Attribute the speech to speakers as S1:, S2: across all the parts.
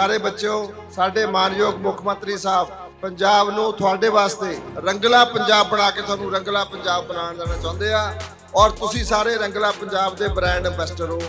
S1: ਪਿਆਰੇ ਬੱਚਿਓ, ਸਾਡੇ ਮਾਨਯੋਗ ਮੁੱਖ ਮੰਤਰੀ ਸਾਹਿਬ, ਪੰਜਾਬ ਨੂੰ ਤੁਹਾਡੇ ਵਾਸਤੇ ਰੰਗਲਾ ਪੰਜਾਬ ਬਣਾ ਕੇ ਤੁਹਾਨੂੰ ਰੰਗਲਾ ਪੰਜਾਬ ਬਣਾਉਣ ਦੇਣਾ ਚਾਹੁੰਦੇ ਆ ਔਰ ਤੁਸੀਂ ਸਾਰੇ ਰੰਗਲਾ ਪੰਜਾਬ ਦੇ ਬ੍ਰਾਂਡ ਐਂਬੈਸਡਰ ਹੋ।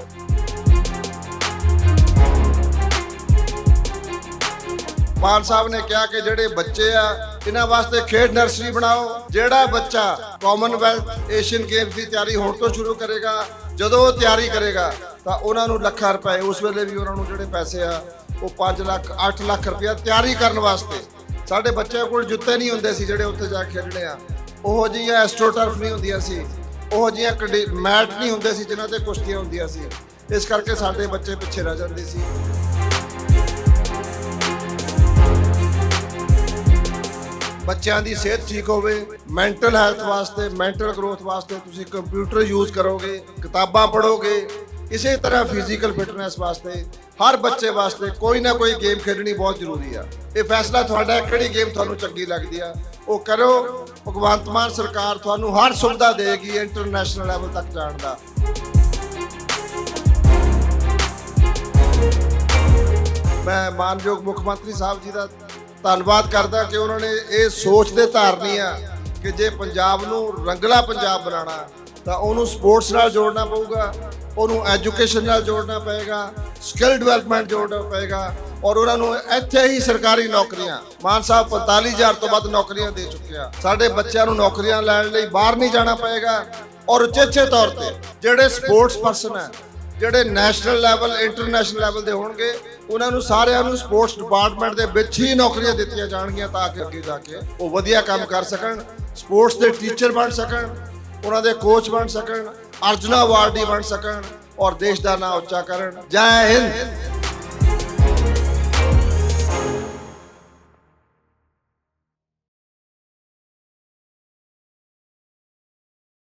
S1: ਮਾਨ ਸਾਹਿਬ ਨੇ ਕਿਹਾ ਕਿ ਜਿਹੜੇ ਬੱਚੇ ਆ, ਇਹਨਾਂ ਵਾਸਤੇ ਖੇਡ ਨਰਸਰੀ ਬਣਾਓ, ਜਿਹੜਾ ਬੱਚਾ ਕਾਮਨਵੈਲਥ ਏਸ਼ੀਅਨ ਗੇਮਸ ਦੀ ਤਿਆਰੀ ਹੁਣ ਤੋਂ ਸ਼ੁਰੂ ਕਰੇਗਾ, ਜਦੋਂ ਉਹ ਤਿਆਰੀ ਕਰੇਗਾ, ਤਾਂ ਉਹਨਾਂ ਨੂੰ ਲੱਖਾਂ ਰੁਪਏ, ਉਸ ਵੇਲੇ ਵੀ ਉਹਨਾਂ ਨੂੰ ਜਿਹੜੇ ਪੈਸੇ ਆ ਉਹ 5 ਲੱਖ 8 ਲੱਖ ਰੁਪਇਆ ਤਿਆਰੀ ਕਰਨ ਵਾਸਤੇ। ਸਾਡੇ ਬੱਚਿਆਂ ਕੋਲ ਜੁੱਤੇ ਨਹੀਂ ਹੁੰਦੇ ਸੀ ਜਿਹੜੇ ਉੱਥੇ ਜਾ ਕੇ ਖੇਡਣੇ ਆ। ਉਹੋ ਜਿਹੀਆਂ ਐਸਟ੍ਰੋਟਰਫ ਨਹੀਂ ਹੁੰਦੀਆਂ ਸੀ। ਉਹੋ ਜਿਹੀਆਂ ਕਡੀ- ਮੈਟ ਨਹੀਂ ਹੁੰਦੇ ਸੀ ਜਿਨ੍ਹਾਂ ਤੇ ਕੁਸ਼ਤੀਆਂ ਹੁੰਦੀਆਂ ਸੀ। ਇਸ ਕਰਕੇ ਸਾਡੇ ਬੱਚੇ ਪਿੱਛੇ ਰਹਿ ਜਾਂਦੇ ਸੀ। ਬੱਚਿਆਂ ਦੀ ਸਿਹਤ ਠੀਕ ਹੋਵੇ ਮੈਂਟਲ ਹੈਲਥ ਵਾਸਤੇ ਮੈਂਟਲ ਗਰੋਥ ਵਾਸਤੇ ਤੁਸੀਂ ਕੰਪਿਊਟਰ ਯੂਜ਼ ਕਰੋਗੇ, ਕਿਤਾਬਾਂ ਪੜ੍ਹੋਗੇ, ਇਸੇ ਤਰ੍ਹਾਂ ਫਿਜ਼ੀਕਲ ਫਿਟਨੈਸ ਵਾਸਤੇ ਹਰ ਬੱਚੇ ਵਾਸਤੇ ਕੋਈ ਨਾ ਕੋਈ ਗੇਮ ਖੇਡਣੀ ਬਹੁਤ ਜ਼ਰੂਰੀ ਆ। ਇਹ ਫੈਸਲਾ ਤੁਹਾਡਾ ਹੈ, ਕਿਹੜੀ ਗੇਮ ਤੁਹਾਨੂੰ ਚੰਗੀ ਲੱਗਦੀ ਆ। ਉਹ ਕਰੋ। ਭਗਵੰਤ ਮਾਨ ਸਰਕਾਰ ਤੁਹਾਨੂੰ ਹਰ ਸੁਵਿਧਾ ਦੇਗੀ ਇੰਟਰਨੈਸ਼ਨਲ ਲੈਵਲ ਤੱਕ ਜਾਣ ਦਾ। ਮੈਂ ਮਾਨਯੋਗ ਮੁੱਖ ਮੰਤਰੀ ਸਾਹਿਬ ਜੀ ਦਾ ਧੰਨਵਾਦ ਕਰਦਾ ਕਿ ਉਹਨਾਂ ਨੇ ਇਹ ਸੋਚ ਦੇ ਧਾਰਨੀ ਆ ਕਿ ਜੇ ਪੰਜਾਬ ਨੂੰ ਰੰਗਲਾ ਪੰਜਾਬ ਬਣਾਉਣਾ ਤਾਂ ਉਹਨੂੰ ਸਪੋਰਟਸ ਨਾਲ ਜੋੜਨਾ ਪਊਗਾ, ਉਹਨੂੰ ਐਜੂਕੇਸ਼ਨ ਨਾਲ ਜੋੜਨਾ ਪਏਗਾ, ਸਕਿੱਲ ਡਿਵੈਲਪਮੈਂਟ ਜੋੜਨਾ ਪਏਗਾ ਔਰ ਉਹਨਾਂ ਨੂੰ ਇੱਥੇ ਹੀ ਸਰਕਾਰੀ ਨੌਕਰੀਆਂ, ਮਾਨ ਸਾਹਿਬ 45000 ਤੋਂ ਵੱਧ ਨੌਕਰੀਆਂ ਦੇ ਚੁੱਕੇ ਆ। ਸਾਡੇ ਬੱਚਿਆਂ ਨੂੰ ਨੌਕਰੀਆਂ ਲੈਣ ਲਈ ਬਾਹਰ ਨਹੀਂ ਜਾਣਾ ਪਏਗਾ ਔਰ ਉਚੇਚੇ ਤੌਰ ਤੇ ਜਿਹੜੇ ਸਪੋਰਟਸ ਪਰਸਨ ਹੈ, ਜਿਹੜੇ ਨੈਸ਼ਨਲ ਲੈਵਲ, ਇੰਟਰਨੈਸ਼ਨਲ ਲੈਵਲ ਦੇ ਹੋਣਗੇ, ਉਹਨਾਂ ਨੂੰ ਸਾਰਿਆਂ ਨੂੰ ਸਪੋਰਟਸ ਡਿਪਾਰਟਮੈਂਟ ਦੇ ਵਿੱਚ ਹੀ ਨੌਕਰੀਆਂ ਦਿੱਤੀਆਂ ਜਾਣਗੀਆਂ ਤਾਂ ਕਿ ਅੱਗੇ ਜਾ ਕੇ ਉਹ ਵਧੀਆ ਕੰਮ ਕਰ ਸਕਣ, ਸਪੋਰਟਸ ਦੇ ਟੀਚਰ ਬਣ ਸਕਣ ਉਹਨਾਂ ਦੇ ਕੋਚ ਬਣ ਸਕਣ, ਅਰਜੁਨਾ ਵਾਰਡੀ ਬਣ ਸਕਣ ਔਰ ਦੇਸ਼ ਦਾ ਨਾਮ ਉੱਚਾ ਕਰਨ। ਜੈ ਹਿੰਦ!